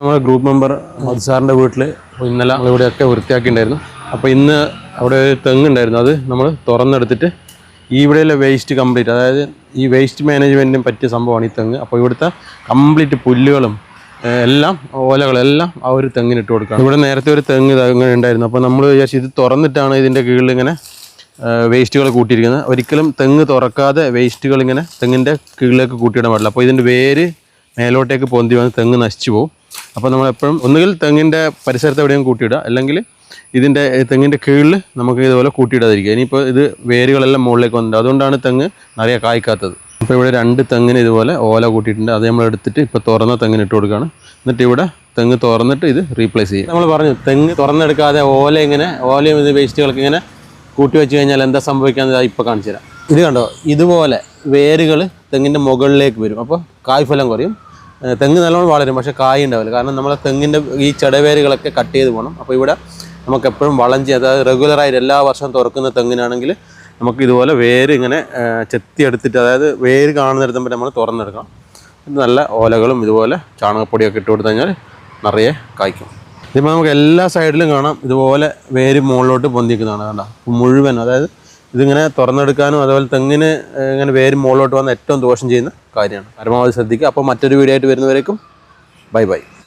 നമ്മുടെ group member മധു സാറിന്റെ വീട്ടിൽ ഇന്നലെ നമ്മളിവിടെയൊക്കെ വൃത്തിയാക്കിയിട്ടുണ്ടായിരുന്നു അപ്പോൾ ഇന്ന് അവിടെ ഒരു തെങ്ങുണ്ടായിരുന്നു. അത് നമ്മൾ തുറന്നെടുത്തിട്ട് ഇവിടെയുള്ള വേസ്റ്റ് കംപ്ലീറ്റ് അതായത് ഈ വേസ്റ്റ് മാനേജ്മെന്റിനും പറ്റിയ സംഭവമാണ് ഈ തെങ്ങ്. അപ്പോൾ ഇവിടുത്തെ കംപ്ലീറ്റ് പുല്ലുകളും എല്ലാം ഓലകളെല്ലാം ആ ഒരു തെങ്ങിന് ഇട്ട് ഇവിടെ നേരത്തെ ഒരു തെങ്ങ് തെങ്ങ് ഉണ്ടായിരുന്നു. അപ്പോൾ നമ്മൾ വിചാരിച്ചു ഇത് തുറന്നിട്ടാണ് ഇതിന്റെ കീഴിൽ ഇങ്ങനെ വേസ്റ്റുകൾ കൂട്ടിയിരിക്കുന്നത്. ഒരിക്കലും തെങ്ങ് തുറക്കാതെ വേസ്റ്റുകൾ ഇങ്ങനെ തെങ്ങിന്റെ കീഴിലേക്ക് കൂട്ടിയിടാൻ പാടില്ല. അപ്പോൾ ഇതിന്റെ വേര് മേലോട്ടേക്ക് പൊന്തി വന്ന് തെങ്ങ് നശിച്ചു പോകും അപ്പോൾ നമ്മളെപ്പോഴും ഒന്നുകിൽ തെങ്ങിന്റെ പരിസരത്ത് എവിടെയും കൂട്ടിയിടുക അല്ലെങ്കിൽ ഇതിന്റെ തെങ്ങിന്റെ കീഴിൽ നമുക്ക് ഇതുപോലെ കൂട്ടിയിടാതിരിക്കുക. ഇനിയിപ്പോൾ ഇത് വേരുകളെല്ലാം മുകളിലേക്ക് വന്നിട്ടുണ്ട്. അതുകൊണ്ടാണ് തെങ്ങ് നിറയെ കായ്ക്കാത്തത്. അപ്പോൾ ഇവിടെ രണ്ട് തെങ്ങിന് ഇതുപോലെ ഓല കൂട്ടിയിട്ടുണ്ട്. അത് നമ്മൾ എടുത്തിട്ട് ഇപ്പോൾ തുറന്ന തെങ്ങിന് ഇട്ട് കൊടുക്കുകയാണ്. എന്നിട്ട് ഇവിടെ തെങ്ങ് തുറന്നിട്ട് ഇത് റീപ്ലേസ് ചെയ്യും നമ്മൾ പറഞ്ഞു തെങ്ങ് തുറന്നെടുക്കാതെ ഓല ഇങ്ങനെ ഓലയും ഇത് വേസ്റ്റുകളൊക്കെ ഇങ്ങനെ കൂട്ടി വെച്ച് കഴിഞ്ഞാൽ എന്താ സംഭവിക്കാന്ന് ഇപ്പോൾ കാണിച്ചു തരാം. ഇത് കണ്ടോ? ഇതുപോലെ വേരുകൾ തെങ്ങിന്റെ മുകളിലേക്ക് വരും. അപ്പോൾ കായ്ഫലം കുറയും. തെങ്ങ് നല്ലോണം വളരും പക്ഷെ കായ് ഉണ്ടാവില്ല. കാരണം നമ്മളെ തെങ്ങിന്റെ ഈ ചടവേരുകളൊക്കെ കട്ട് ചെയ്ത് പോകണം അപ്പോൾ ഇവിടെ നമുക്ക് എപ്പോഴും വളം ചെയ്യാം അതായത് റെഗുലറായിട്ട് എല്ലാ വർഷവും തുറക്കുന്ന തെങ്ങിനാണെങ്കിൽ നമുക്ക് ഇതുപോലെ വേര് ഇങ്ങനെ ചെത്തിയെടുത്തിട്ട് അതായത് വേര് കാണുന്നിടത്തും വരെ നമ്മൾ തുറന്നെടുക്കണം. നല്ല ഓലകളും ഇതുപോലെ ചാണകപ്പൊടിയൊക്കെ ഇട്ട് കൊടുത്തു കഴിഞ്ഞാൽ നിറയെ കായ്ക്കും. ഇതിപ്പോൾ നമുക്ക് എല്ലാ സൈഡിലും കാണാം. ഇതുപോലെ വേര് മുകളിലോട്ട് പൊന്തിക്കുന്നതാണ് കണ്ട? മുഴുവൻ അതായത് ഇതിങ്ങനെ തുറന്നെടുക്കാനും അതുപോലെ തെങ്ങിന് ഇങ്ങനെ വേര് മുകളിലോട്ട് വന്ന് ഏറ്റവും ദോഷം ചെയ്യുന്ന കാര്യമാണ്. പരമാവധി ശ്രദ്ധിക്കുക. അപ്പോൾ മറ്റൊരു വീഡിയോ ആയിട്ട് വരുന്നവരേക്കും ബൈ ബൈ.